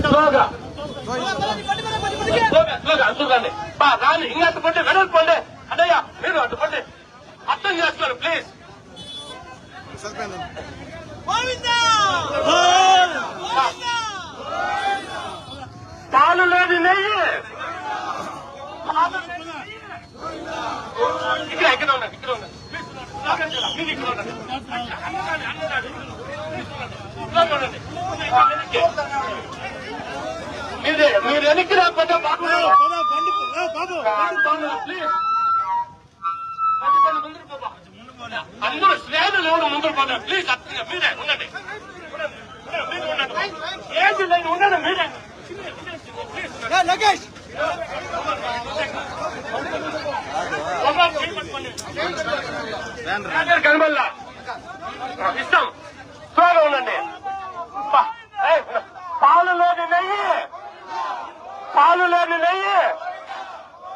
స్లోగా స్లోగా స్లోగా అందుకండి బా రాని ఇంకా అటు పండి వెనక్కి పండి అన్నయ్య మీరు అటు పండి అర్థం చేసుకోండి ప్లీజ్ పాలు లేదు నెయ్యి పాలు లేని నెయ్యి. ఇక్కడ ఇక్కడ ఉండండి ఇక్కడ ఉండండి మీరు ఇక్కడ ఉండండి అన్నదాన్ని అన్నదాన్ని స్లోగా ఉండండి మీరు మీరు వెనక్కి రాకపోతే బాగుండదు. అందరూ శ్రేణులు ఎవరు ముందుకు పోతారు ప్లీజ్ మీరే ఉండండి ఉండండి. మీరు ఉండండి. ఏజ్ లైన్ ఉండండి మీరే. లగేష్ కనబల్లా ఇస్తాం. త్వరగా ఉండండి పా. ఏయ్, పాలు లేని నెయ్యి పాలు లేని నెయ్యి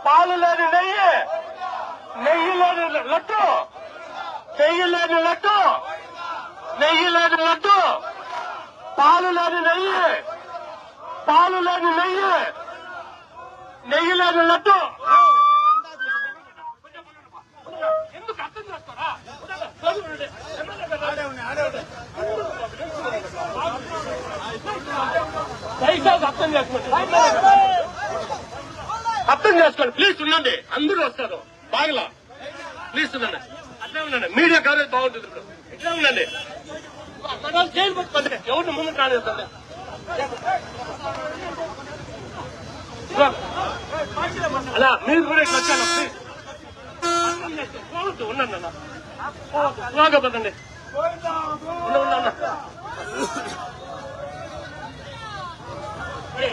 పాలు లేని నెయ్యి నెయ్యి లేని లడ్డు నెయ్యి లేని లడ్డు నెయ్యి లేని లడ్డు పాలు లేని నెయ్యి పాలు లేని నెయ్యి నెయ్యి లేని లడ్డు ఎందుకు అర్థం చేస్తారా దయచేసి అర్థం చేసుకోండి. అర్థం చేసుకోండి ప్లీజ్ ఉండండి. అందరూ వస్తారు. బాగలా. ప్లీజ్ ఉండండి. అట్లా ఉండండి. మీడియా కవరేజ్ బాగుంటుంది ఇప్పుడు. ఇట్లా ఉండండి. జైలు పెట్టుకోండి. ఎవరిని ముందు కానిస్తుంది అలా మీరు కూడా ఇట్లా వచ్చాను ప్లీజ్. ఉండండి అన్న. బాగా పదండి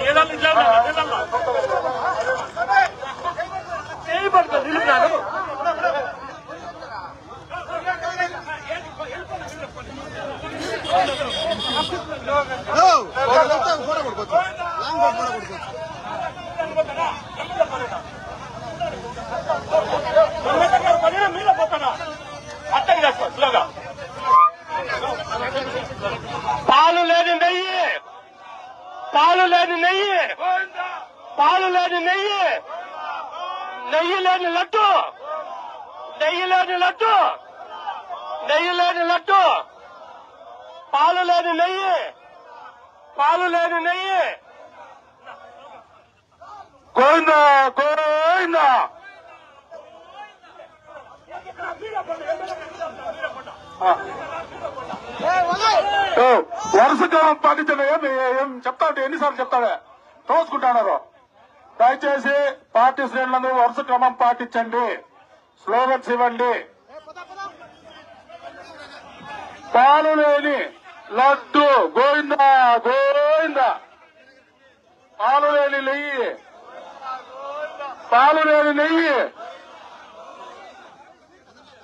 ఏదన్నా ఇట్లా ఉండండి, ఏదన్నా. చేయబడుతుంది నిలుపున్నాను ఫోటో కొడుకోవచ్చు లాంగ్ ఫోటో కొడుకోవచ్చు మీద పోతారా అర్థం చేసుకో స్లోగా పాలు లేని నెయ్యి పాలు లేని నెయ్యి పాలు లేని నెయ్యి నెయ్యి లేని లడ్డు! నెయ్యి లేని లడ్డు! నెయ్యి లేని లడ్డు! పాలు లేని నెయ్యి! పాలు లేని నెయ్యి! గోవిందా వరుస క్రమం పాటించండి ఏం ఏం చెప్తా ఉంటే ఎన్నిసార్లు చెప్తాడే? తోసుకుంటున్నారు దయచేసి పార్టీ శ్రేణులందరూ వరుస క్రమం పాటించండి. స్లోగన్స్ ఇవ్వండి. పాలు లేని లడ్డు. గోవింద గోవింద. పాలు లేని నెయ్యి. పాలు లేని నెయ్యి.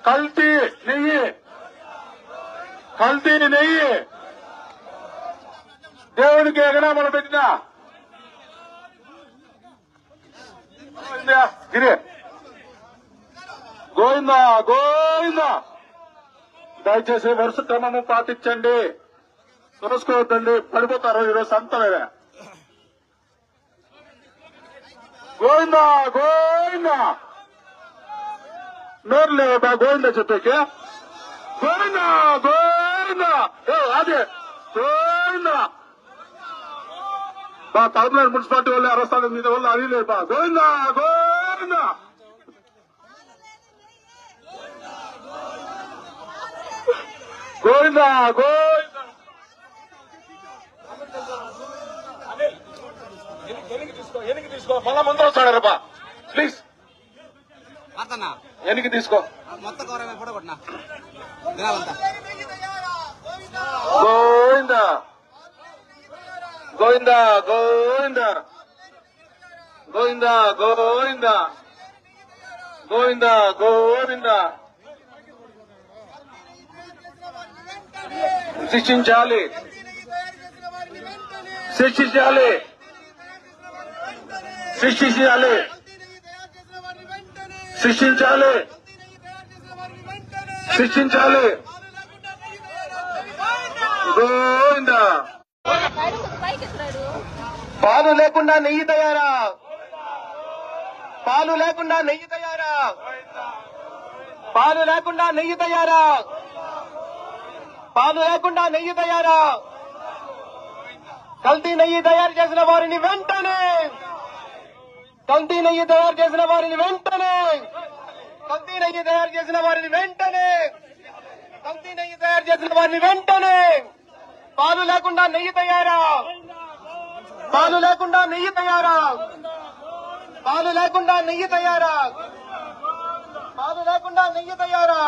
కల్తీ నెయ్యి. కల్తీ నెయ్యి. దేవునికి ఎగనామలు పెట్టిన గోవిందా, గిరి. గోవిందా గోవిందా. దయచేసి వరుస క్రమము పాటించండి. చూసుకోవద్దండి పడిపోతారు ఈరోజు సంతలేదా గోవిందా గోవిందా. నోరు లేదా గోవిందా చెప్పేకి గోవిందా గోవిందా. అదే గోవిందా. బా తమిళనాడు మున్సిపాలిటీ వాళ్ళు అరస్తాడు మీద వాళ్ళు అది లేదు బా గోవిందా గోవిందా. గోవిందా గోవిందా. ఎనికి తీసుకో. మళ్ళా ముందు వస్తాడు ప్లీజ్ ఎనికి తీసుకో మొత్తం గోవిందా. గోవింద గోవింద. గోవింద గోవింద. గోవింద గోవింద. శిక్షించాలి. శిక్షించాలి. శిక్షించాలి. శిక్షించాలి. శిక్షించాలి. గోవిందా. పాలు లేకుండా నెయ్యి తయారా? పాలు లేకుండా నెయ్యి తయారా? పాలు లేకుండా నెయ్యి తయారా? పాలు లేకుండా నెయ్యి తయారా? కల్తీ నెయ్యి తయారు చేసిన వారిని వెంటనే కల్తీ నెయ్యి తయారు చేసిన వారిని వెంటనే కల్తీ నెయ్యి తయారు చేసిన వారిని వెంటనే కల్తీ నెయ్యి తయారు చేసిన వారిని వెంటనే. పాలు లేకుండా నెయ్యి తయారా? పాలు లేకుండా నెయ్యి తయారా? పాలు లేకుండా నెయ్యి తయారా? పాలు లేకుండా నెయ్యి తయారా?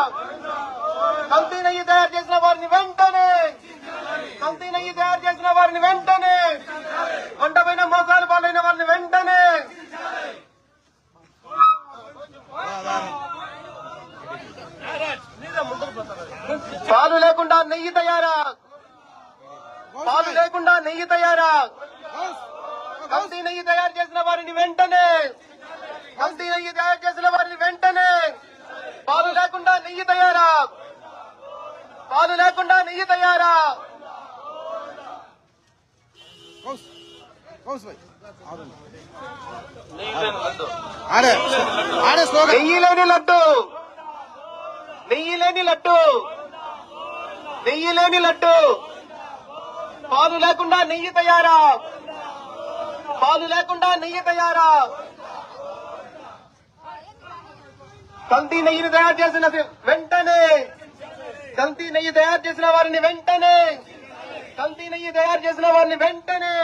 కల్తీ నెయ్యి తయారు చేసిన వారిని వెంటనే కల్తీ నెయ్యి తయారు చేసిన వారిని వెంటనే వంటపైన మోసాలు పాలైన వారిని వెంటనే. పాలు లేకుండా నెయ్యి తయారా? పాలు లేకుండా నెయ్యి తయారా? కల్తీ నెయ్యి తయారు చేసిన వారిని వెంటనే కల్తీ నెయ్యి తయారు చేసిన వారిని వెంటనే. పాలు లేకుండా నెయ్యి తయారా? పాలు లేకుండా నెయ్యి తయారా? నెయ్యి లేని లడ్డు నెయ్యి లేని లడ్డు నెయ్యి లేని లడ్డు. పాలు లేకుండా నెయ్యి తయారా? పాలు లేకుండా నెయ్యి తయారా? కల్తీ నెయ్యిని తయారు చేసిన వెంటనే! కల్తీ నెయ్యి తయారు చేసిన వారిని వెంటనే! కల్తీ నెయ్యి తయారు చేసిన వారిని వెంటనే!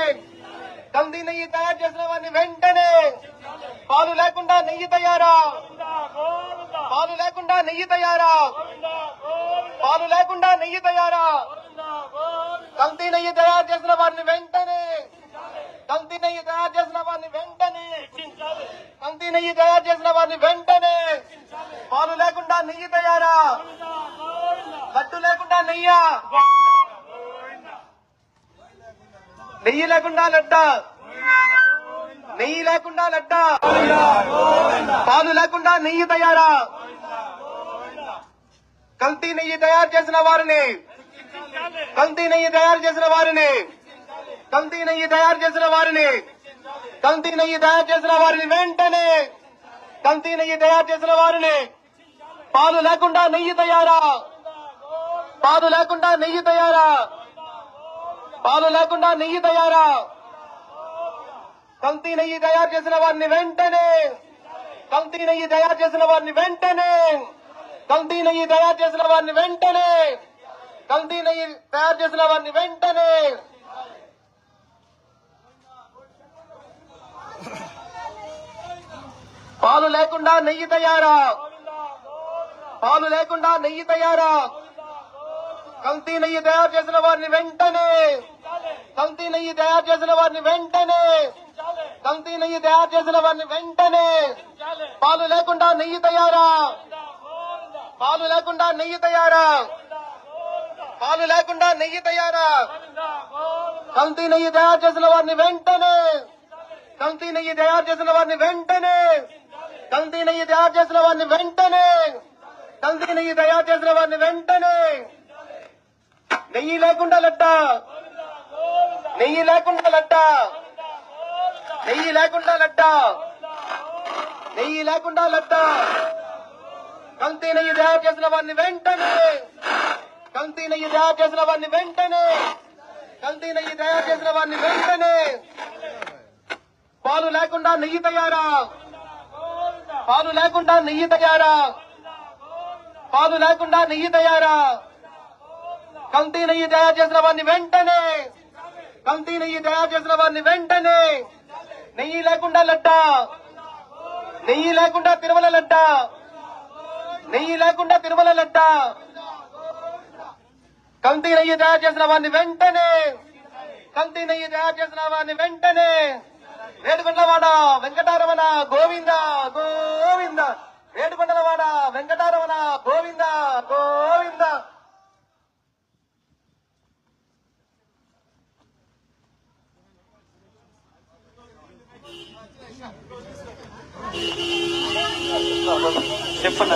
కల్తీ నెయ్యి తయారు చేసిన వారిని వెంటనే పాలు లేకుండా నెయ్యి తయారా పాలు లేకుండా నెయ్యి తయారా పాలు లేకుండా నెయ్యి తయారా కల్తీ నెయ్యి తయారు చేసిన వారిని వెంటనే కల్తీ నెయ్యి తయారు చేసిన వారిని వెంటనే కల్తీ నెయ్యి తయారు చేసిన వారిని వెంటనే పాలు లేకుండా నెయ్యి తయారా లడ్డు లేకుండా నెయ్యా నెయ్యి లేకుండా లడ్డ? నెయ్యి లేకుండా లడ్డ? పాలు లేకుండా నెయ్యి తయారా? కల్తీ నెయ్యి తయారు చేసిన వారిని. కల్తీ నెయ్యి తయారు చేసిన వారిని. కల్తీ నెయ్యి తయారు చేసిన వారిని. కల్తీ నెయ్యి తయారు చేసిన వారిని వెంటనే. కల్తీ నెయ్యి తయారు చేసిన వారిని. పాలు లేకుండా నెయ్యి తయారా? పాలు లేకుండా నెయ్యి తయారా? పాలు లేకుండా నెయ్యి తయారా? కల్తీ నెయ్యి తయారు చేసిన వారిని వెంటనే కల్తీ నెయ్యి తయారు చేసిన వారిని వెంటనే కల్తీ నెయ్యి తయారు చేసిన వారిని వెంటనే కల్తీ నెయ్యి తయారు చేసిన వారిని వెంటనే. పాలు లేకుండా నెయ్యి తయారా? పాలు లేకుండా నెయ్యి తయారా? కల్తీ నెయ్యి తయారు చేసిన వారిని వెంటనే కల్తీ నెయ్యి తయారు చేసిన వారిని వెంటనే కల్తీ నెయ్యి తయారు చేసిన వారిని వెంటనే. పాలు లేకుండా నెయ్యి తయారా? పాలు లేకుండా నెయ్యి తయారా? పాలు లేకుండా నెయ్యి తయారా? కల్తీ నెయ్యి తయారు చేసిన వారిని వెంటనే కల్తీ నెయ్యి తయారు చేసిన వారిని వెంటనే కల్తీ నెయ్యి తయారు చేసిన వారిని వెంటనే కల్తీ నెయ్యి తయారు చేసిన వారిని వెంటనే. నెయ్యి లేకుండా లడ్డ. నెయ్యి లేకుండా లడ్డ. నెయ్యి లేకుండా లడ్డ. నెయ్యి లేకుండా లడ్డ. కల్తీ నెయ్యి తయారు చేసిన వారిని వెంటనే. కల్తీ నెయ్యి తయారు చేసిన వారిని వెంటనే. కల్తీ నెయ్యి తయారు చేసిన వారిని వెంటనే. పాలు లేకుండా నెయ్యి తయారా? పాలు లేకుండా నెయ్యి తయారా? పాలు లేకుండా నెయ్యి తయారా? కల్తీ నెయ్యి తయారు చేసిన వారిని వెంటనే! కల్తీ నెయ్యి తయారు చేసిన వారిని వెంటనే! నెయ్యి లేకుండా లడ్డ! నెయ్యి లేకుండా తిరుమల లడ్డ! నెయ్యి లేకుండా తిరుమల లడ్డ! కల్తీ నెయ్యి తయారు చేసిన వారిని వెంటనే! కల్తీ నెయ్యి తయారు చేసిన వారిని వెంటనే! వేడుకొండలవాడ వెంకటారమణ గోవింద గోవింద! వేడుకొండలవాడ వెంకటారమణ గోవింద గోవింద! చెప్పండి.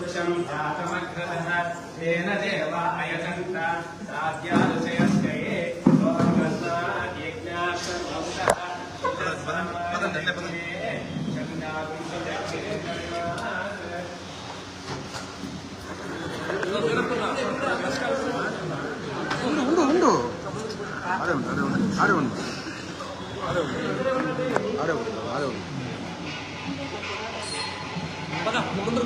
पुरुषं जातमग्रतः तेन देवा अयजन्त साध्यादृशयस्कये 아래 온다 아래 온다 아래 온다 아래 온다 아래 온다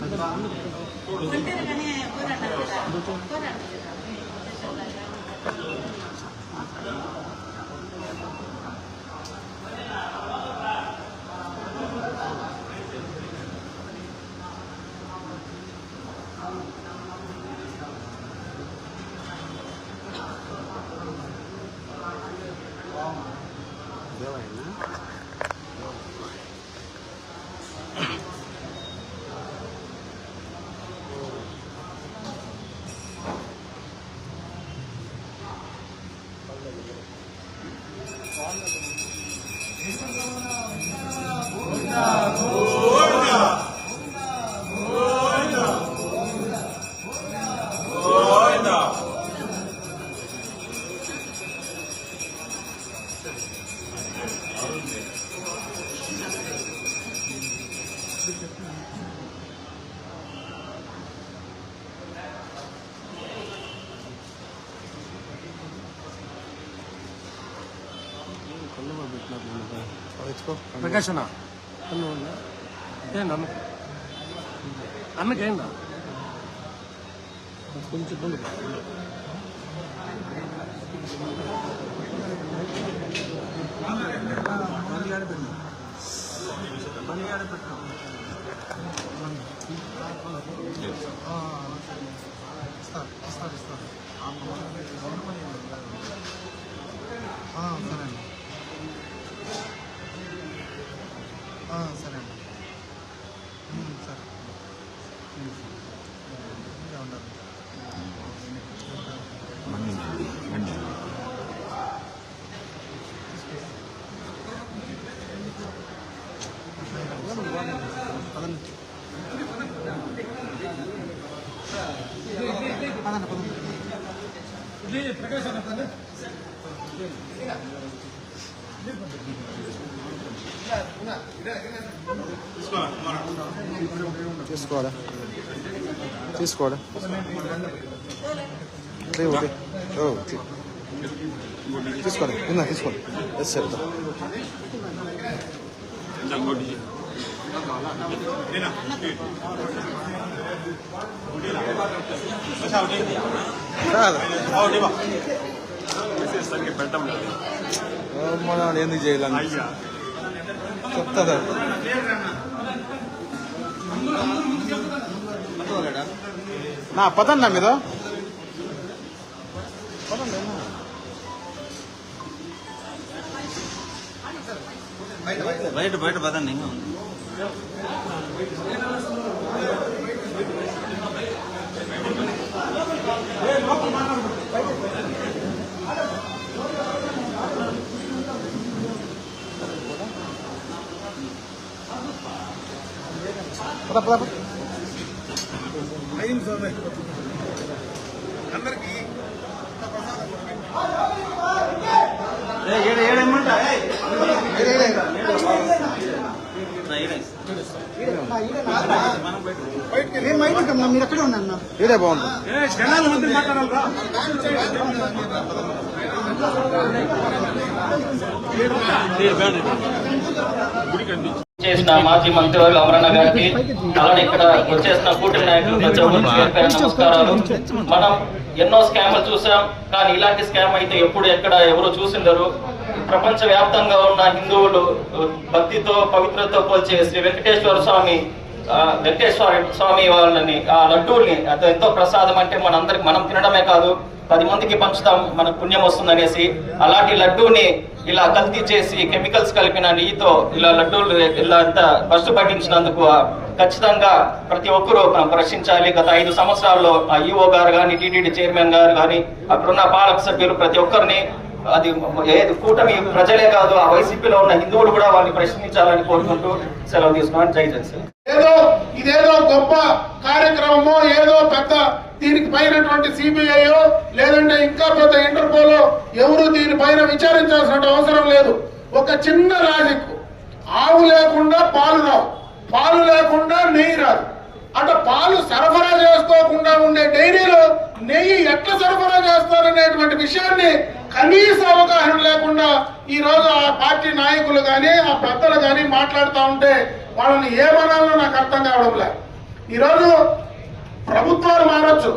감사합니다. ప్రకాష్ అన్న. ఏంటి అన్న? అన్నకేందా కొంచెం ముందు సరే అండి. సరే సరే పదండి పదండి పదండి తీసుకోవాలా తీసుకోవాలి ఓకే ఓకే తీసుకోండి ఇందా తీసుకోండి ఎస్ సార్ కాదు మన ఎందుకు చేయాలని? చెప్తాదా నా పదండి మీద పదండి బయట బయట పదండి ఇంకా ఉంది మీరు ఎక్కడ ఉన్నా ఇదే బాగుంది చేసిన మాజీ మంత్రివర్గ అమరణ గారికి అలానే ఇక్కడ వచ్చేసిన కూటమి నాయకులు ప్రతి ఒక్కరికి నమస్కారాలు. మనం ఎన్నో స్కామ్లు చూసాం కానీ ఇలాంటి స్కామ్ అయితే ఎప్పుడు ఎక్కడ ఎవరు చూసిందరు ప్రపంచ వ్యాప్తంగా ఉన్న హిందువులు భక్తితో పవిత్రతో పోల్చే శ్రీ వెంకటేశ్వర స్వామి వెంకటేశ్వర స్వామి వాళ్ళని ఆ లడ్డూల్ని అది ఎంతో ప్రసాదం అంటే మనందరికి మనం తినడమే కాదు పది మందికి పంచుతాం మనకు పుణ్యం వస్తుందనేసి అలాంటి లడ్డూని ఇలా కల్తీ చేసి కెమికల్స్ కలిపిన నెయ్యితో ఇలా లడ్డూలు ఇలా అంతా ఫస్ట్ పట్టించినందుకు ఖచ్చితంగా ప్రతి ఒక్కరూ మనం ప్రశ్నించాలి. గత ఐదు సంవత్సరాల్లో ఆ ఈఓ గారు కానీ టీటీడీ చైర్మన్ గారు కానీ అక్కడున్న పాలక సభ్యులు ప్రతి ఒక్కరిని అది ఏది కూటమి ప్రజలే కాదు ఆ వైసీపీలో ఉన్న హిందువులు కూడా వాళ్ళని ప్రశ్నించాలని కోరుకుంటూ సెలవు తీసుకున్నాను జై జగన్ ఏదో ఇదేదో గొప్ప కార్యక్రమమో ఏదో పెద్ద దీనికి పైనటువంటి సిబిఐ లేదంటే ఇంకా పెద్ద ఇంటర్పోలో ఎవరు దీనిపైన విచారించాల్సిన అవసరం లేదు. ఒక చిన్న లాజిక్ ఆవు లేకుండా పాలు రావు. పాలు లేకుండా నెయ్యి రాదు. అంటే పాలు సరఫరా చేసుకోకుండా ఉండే డైరీలో నెయ్యి ఎట్లా సరఫరా చేస్తారనేటువంటి విషయాన్ని కనీస అవగాహన లేకుండా ఈ రోజు ఆ పార్టీ నాయకులు గాని ఆ పెద్దలు గాని మాట్లాడుతూ ఉంటే వాళ్ళని ఏమనాలో నాకు అర్థం కావడం లే ఈరోజు ప్రభుత్వాలు మారచ్చు.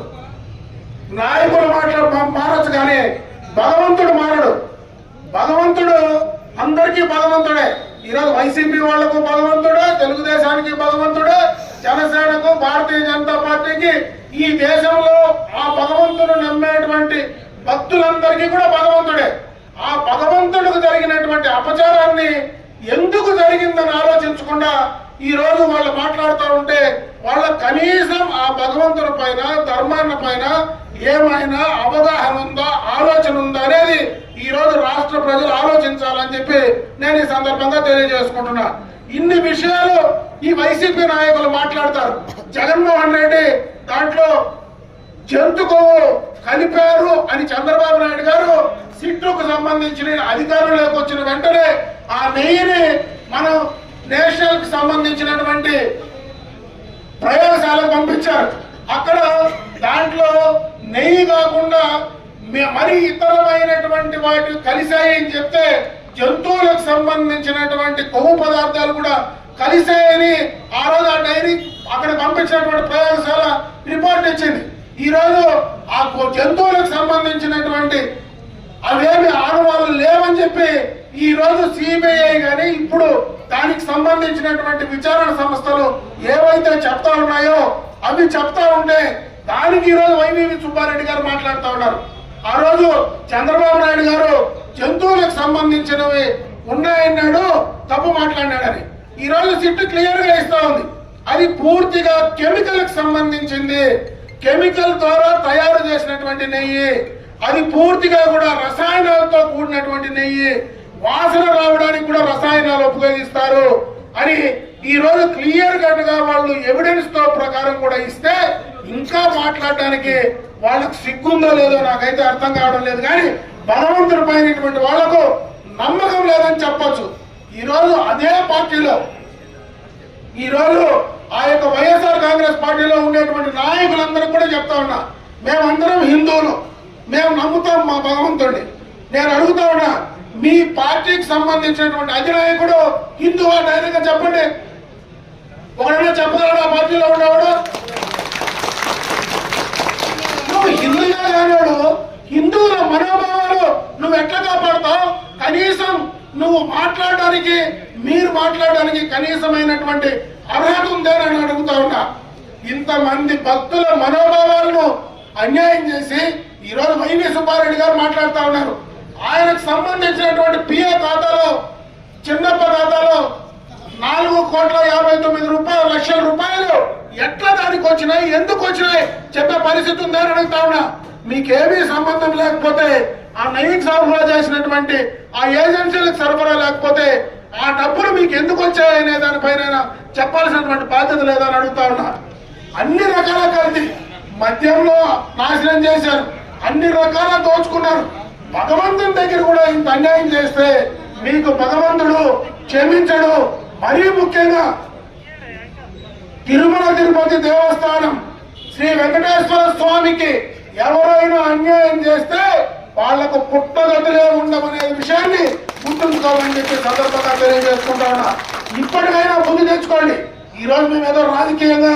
నాయకులు మాట్లా మారచ్చు కానీ భగవంతుడు మారడు. భగవంతుడు అందరికీ భగవంతుడే. ఈరోజు వైసీపీ వాళ్ళకు భగవంతుడే తెలుగుదేశానికి భగవంతుడే జనసేనకు భారతీయ జనతా పార్టీకి ఈ దేశంలో ఆ భగవంతుడు నమ్మేటువంటి భక్తులందరికీ కూడా భగవంతుడే. ఆ భగవంతుడికి జరిగినటువంటి అపచారాన్ని ఎందుకు జరిగిందని ఆలోచించకుండా ఈ రోజు వాళ్ళు మాట్లాడుతూ ఉంటే వాళ్ళ కనీసం ఆ భగవంతుని పైన ధర్మాన్ని పైన ఏమైనా అవగాహన ఉందా ఆలోచన ఉందా అనేది ఈ రోజు రాష్ట్ర ప్రజలు ఆలోచించాలని చెప్పి నేను ఈ సందర్భంగా తెలియజేసుకుంటున్నా. ఇన్ని విషయాలు ఈ వైసీపీ నాయకులు మాట్లాడతారు. జగన్మోహన్ రెడ్డి దాంట్లో జంతు కొవ్వు కలిపారు అని చంద్రబాబు నాయుడు గారు సిట్టుకు సంబంధించిన అధికారంలోకి వచ్చిన వెంటనే ఆ నెయ్యిని మనం నేషనల్కి సంబంధించినటువంటి ప్రయోగశాలకు పంపించారు. అక్కడ దాంట్లో నెయ్యి కాకుండా మరి ఇతరమైనటువంటి వాటి కలిసాయని అని చెప్తే జంతువులకు సంబంధించినటువంటి కొవ్వు పదార్థాలు కూడా కలిసాయని ఆ రోజు ఆ డైరీ అక్కడ పంపించినటువంటి ప్రయోగశాల రిపోర్ట్ ఇచ్చింది. ఈ రోజు ఆ కొ- జంతువులకు సంబంధించినటువంటి అవేమి ఆడవాళ్ళు లేవని చెప్పి ఈ రోజు సిబిఐ కానీ ఇప్పుడు దానికి సంబంధించినటువంటి విచారణ సంస్థలు ఏవైతే చెప్తా ఉన్నాయో అవి చెప్తా ఉంటే దానికి ఈరోజు వైవీవి సుబ్బారెడ్డి గారు మాట్లాడుతూ ఉన్నారు. ఆ రోజు చంద్రబాబు నాయుడు గారు జంతువులకు సంబంధించినవి ఉన్నాయన్నాడు తప్పు మాట్లాడినాడని. ఈ రోజు సిట్టు క్లియర్గా ఇస్తా ఉంది. అది పూర్తిగా కెమికల్కి సంబంధించింది. కెమికల్ ద్వారా తయారు చేసినటువంటి నెయ్యి. అది పూర్తిగా కూడా రసాయనాలతో కూడినటువంటి నెయ్యి. వాసన రావడానికి కూడా రసాయనాలు ఉపయోగిస్తారు అని ఈ రోజు క్లియర్ కట్గా వాళ్ళు ఎవిడెన్స్తో ప్రకారం కూడా ఇస్తే ఇంకా మాట్లాడడానికి వాళ్ళకి సిగ్గుందో లేదో నాకైతే అర్థం కావడం లేదు. కానీ భగవంతుడి పైనటువంటి వాళ్ళకు నమ్మకం లేదని చెప్పచ్చు. ఈ రోజు అదే పార్టీలో ఈ రోజు ఆ యొక్క వైఎస్ఆర్ కాంగ్రెస్ పార్టీలో ఉండేటువంటి నాయకులందరూ కూడా చెప్తా ఉన్నా మేమందరం హిందువులు మేము నమ్ముతాం మా భగవంతుడిని నేను అడుగుతా ఉన్నా మీ పార్టీకి సంబంధించినటువంటి అధినాయకుడు హిందువా డైరెక్ట్గా చెప్పండి. ఒకడైనా చెప్పగలడు ఆ పార్టీలో ఉన్నవాడు? నువ్వు హిందువుగా కానివాడు హిందువుల మనోభావాలు నువ్వు ఎట్లా కాపాడతావు? కనీసం నువ్వు మాట్లాడడానికి మీరు మాట్లాడడానికి కనీసమైనటువంటి అర్హత ఉందేనని అడుగుతా ఉన్నా. ఇంతమంది భక్తుల మనోభావాలను అన్యాయం చేసి ఈరోజు వైవి సుబ్బారెడ్డి గారు మాట్లాడుతూ ఉన్నారు. ఆయనకు సంబంధించినటువంటి పిఏ ఖాతాలో చిన్నప్ప ఖాతాలో నాలుగు కోట్ల యాభై తొమ్మిది రూపాయలు లక్షల రూపాయలు ఎట్లా దానికి వచ్చినాయి ఎందుకు వచ్చినాయి చెప్పే పరిస్థితి ఉందని అడుగుతా ఉన్నా. మీకేమీ సంబంధం లేకపోతే ఆ నైట్ సరఫరా చేసినటువంటి ఆ ఏజెన్సీలకు సరఫరా లేకపోతే ఆ డబ్బులు మీకు ఎందుకు వచ్చాయనే దానిపైన చెప్పాల్సినటువంటి బాధ్యత లేదని అడుగుతా ఉన్నా. అన్ని రకాల కలిసి మద్యంలో నాశనం చేశారు. అన్ని రకాల దోచుకున్నారు. భగవంతుని దగ్గర కూడా ఇంత అన్యాయం చేస్తే మీకు భగవంతుడు క్షమించడు. మరీ ముఖ్యంగా తిరుమల తిరుపతి దేవస్థానం శ్రీ వెంకటేశ్వర స్వామికి ఎవరైనా అన్యాయం చేస్తే వాళ్ళకు పుట్టగతులే ఉండమనే విషయాన్ని గుర్తుంచుకోమని చెప్పి సందర్భంగా తెలియజేసుకుంటా ఉన్నా. ఇప్పటికైనా బుద్ధి తెచ్చుకోండి. ఈ రోజు మేము ఏదో రాజకీయంగా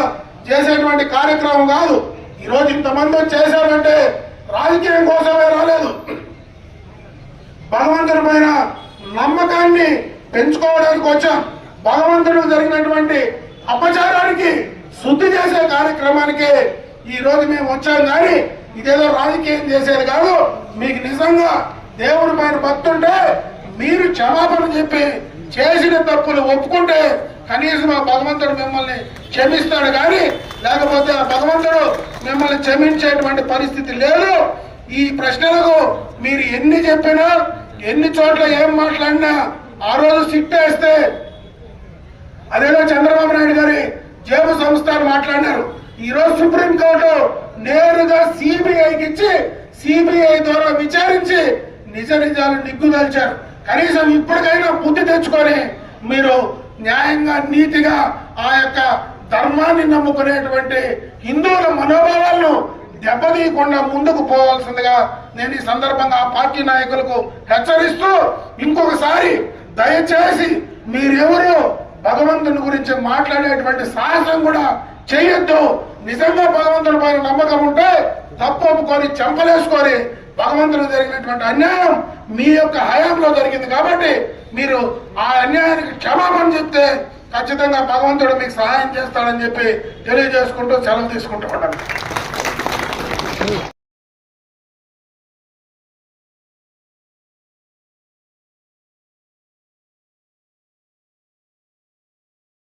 చేసేటువంటి కార్యక్రమం కాదు. ఈ రోజు ఇంతమంది చేశారంటే రాజకీయం కోసమే రాలేదు. భగవంతుడి పైన నమ్మకాన్ని పెంచుకోవడానికి వచ్చాం. భగవంతుడు జరిగినటువంటి అపచారానికి శుద్ధి చేసే కార్యక్రమానికి ఈ రోజు మేము వచ్చాం కానీ ఇదేదో రాజకీయం చేసేది కాదు. మీకు నిజంగా దేవుడి పైన భక్తుంటే మీరు క్షమాపణ చెప్పి చేసిన తప్పులు ఒప్పుకుంటే కనీసం ఆ భగవంతుడు మిమ్మల్ని క్షమిస్తాడు కానీ లేకపోతే ఆ భగవంతుడు మిమ్మల్ని క్షమించేటువంటి పరిస్థితి లేదు. ఈ ప్రశ్నలకు మీరు ఎన్ని చెప్పినా ఎన్ని చోట్ల ఏం మాట్లాడినా ఆ రోజు సిట్టేస్తే అదేదో చంద్రబాబు నాయుడు గారి జేబు సంస్థలు మాట్లాడినారు. ఈరోజు సుప్రీంకోర్టు నేరుగా సిబిఐకి ఇచ్చి సిబిఐ ద్వారా విచారించి నిజ నిజాలు నిగ్గుదల్చారు. కనీసం ఇప్పటికైనా బుద్ధి తెచ్చుకొని మీరు న్యాయంగా నీతిగా ఆ యొక్క ధర్మాన్ని నమ్ముకునేటువంటి హిందువుల మనోభావాలను దెబ్బతీయకుండా ముందుకు పోవాల్సిందిగా నేను ఈ సందర్భంగా పార్టీ నాయకులకు హెచ్చరిస్తూ ఇంకొకసారి దయచేసి మీరెవరు భగవంతుని గురించి మాట్లాడేటువంటి సాహసం కూడా చేయొద్దు. నిజంగా భగవంతుని పైన నమ్మకం ఉంటే తప్పు ఒప్పుకొని చెంపలేసుకొని భగవంతుడు జరిగినటువంటి అన్యాయం మీ యొక్క హయాంలో జరిగింది కాబట్టి మీరు ఆ అన్యాయానికి క్షమాపణ చెప్తే ఖచ్చితంగా భగవంతుడు మీకు సహాయం చేస్తాడని చెప్పి తెలియజేసుకుంటూ సెలవు తీసుకుంటూ Ooh.